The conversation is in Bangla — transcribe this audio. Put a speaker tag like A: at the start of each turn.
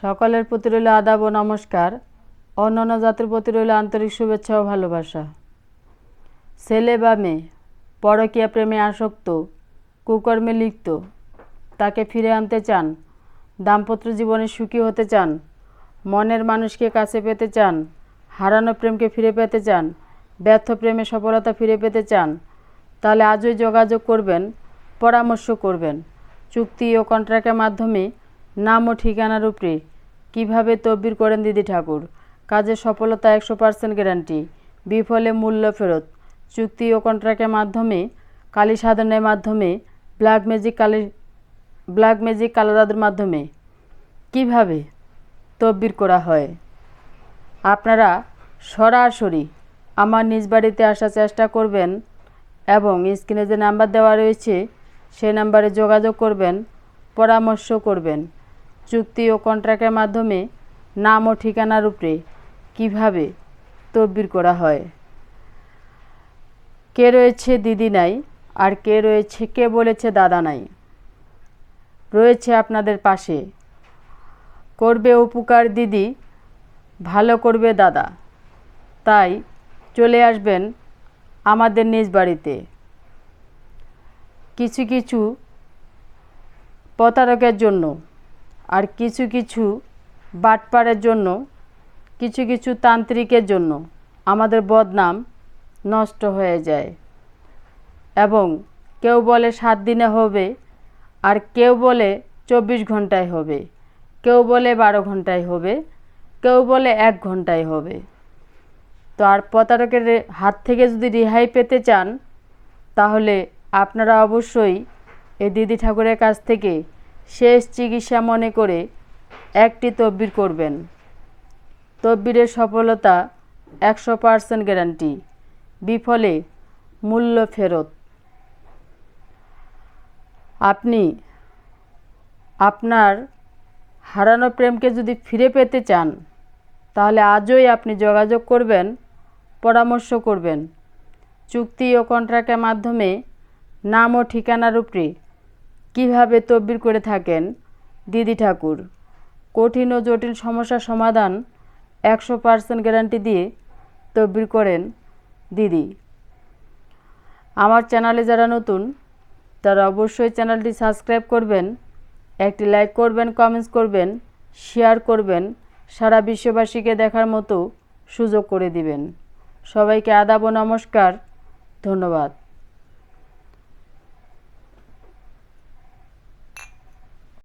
A: সকলের প্রতি রইল আদাব ও নমস্কার। অন্যান্য জাতির প্রতি রইল আন্তরিক শুভেচ্ছা ও ভালোবাসা। ছেলে বা মেয়ে, পরকীয়া প্রেমে আসক্ত, কুকর্মে লিপ্ত, তাকে ফিরে আনতে চান, দাম্পত্য জীবনে সুখী হতে চান, মনের মানুষকে কাছে পেতে চান, হারানো প্রেমকে ফিরে পেতে চান, ব্যর্থ প্রেমে সফলতা ফিরে পেতে চান, তাহলে আজই যোগাযোগ করবেন, পরামর্শ করবেন। চুক্তি ও কন্ট্রাক্টের মাধ্যমে নাম ও ঠিকানার উপরে কীভাবে তদবির করেন দিদি ঠাকুর? কাজের সফলতা একশো পার্সেন্ট গ্যারান্টি। বিফলে মূল্য ফেরত। চুক্তি ও কন্ট্রাক্টের মাধ্যমে, কালী সাধনের মাধ্যমে, black magic Kali, black magic কালো মাধ্যমে। কীভাবে তদবির করা হয়? আপনারা সরাসরি আমার নিজ বাড়িতে আসার চেষ্টা করবেন এবং স্ক্রিনে যে নাম্বার দেওয়া রয়েছে সেই নাম্বারে যোগাযোগ করবেন, পরামর্শ করবেন। চুক্তি ও কন্ট্রাক্টের মাধ্যমে নাম ও ঠিকানার উপরে কীভাবে তদবির করা হয়? কে রয়েছে দিদি নাই আর কে রয়েছে, কে বলেছে দাদা নাই? রয়েছে আপনাদের পাশে। করবে উপকার দিদি, ভালো করবে দাদা। তাই চলে আসবেন আমাদের নিজ বাড়িতে। কিছু কিছু প্রতারকের জন্য। আর কিছু কিছু বাটপাড়ের জন্য, কিছু কিছু তান্ত্রিকের জন্য আমাদের বদনাম নষ্ট হয়ে যায়। এবং কেউ বলে সাত দিনে হবে, আর কেউ বলে চব্বিশ ঘন্টায় হবে, কেউ বলে বারো ঘন্টায় হবে, কেউ বলে এক ঘন্টায় হবে। তো আর প্রতারকের হাত থেকে যদি রেহাই পেতে চান, তাহলে আপনারা অবশ্যই এই দিদি ঠাকুরের কাছ থেকে শেষ চিকিৎসা মনে করে একটি তদবির করবেন। তদবিরের সফলতা একশো পার্সেন্ট গ্যারান্টি, বিফলে মূল্য ফেরত। আপনি আপনার হারানো প্রেমকে যদি ফিরে পেতে চান, তাহলে আজই আপনি যোগাযোগ করবেন, পরামর্শ করবেন। চুক্তি ও কন্ট্রাক্টের মাধ্যমে নাম ও ঠিকানার উপরে কীভাবে তদবির করে থাকেন? দিদি ঠাকুর, কঠিন ও জটিল সমস্যার সমাধান একশো পার্সেন্ট গ্যারান্টি দিয়ে তদবির করেন দিদি। আমার চ্যানেলে যারা নতুন, তারা অবশ্যই চ্যানেলটি সাবস্ক্রাইব করবেন, একটি লাইক করবেন কমেন্টস করবেন শেয়ার করবেন, সারা বিশ্ববাসীকে দেখার মতো সুযোগ করে দিবেন। সবাইকে আদাব নমস্কার, ধন্যবাদ।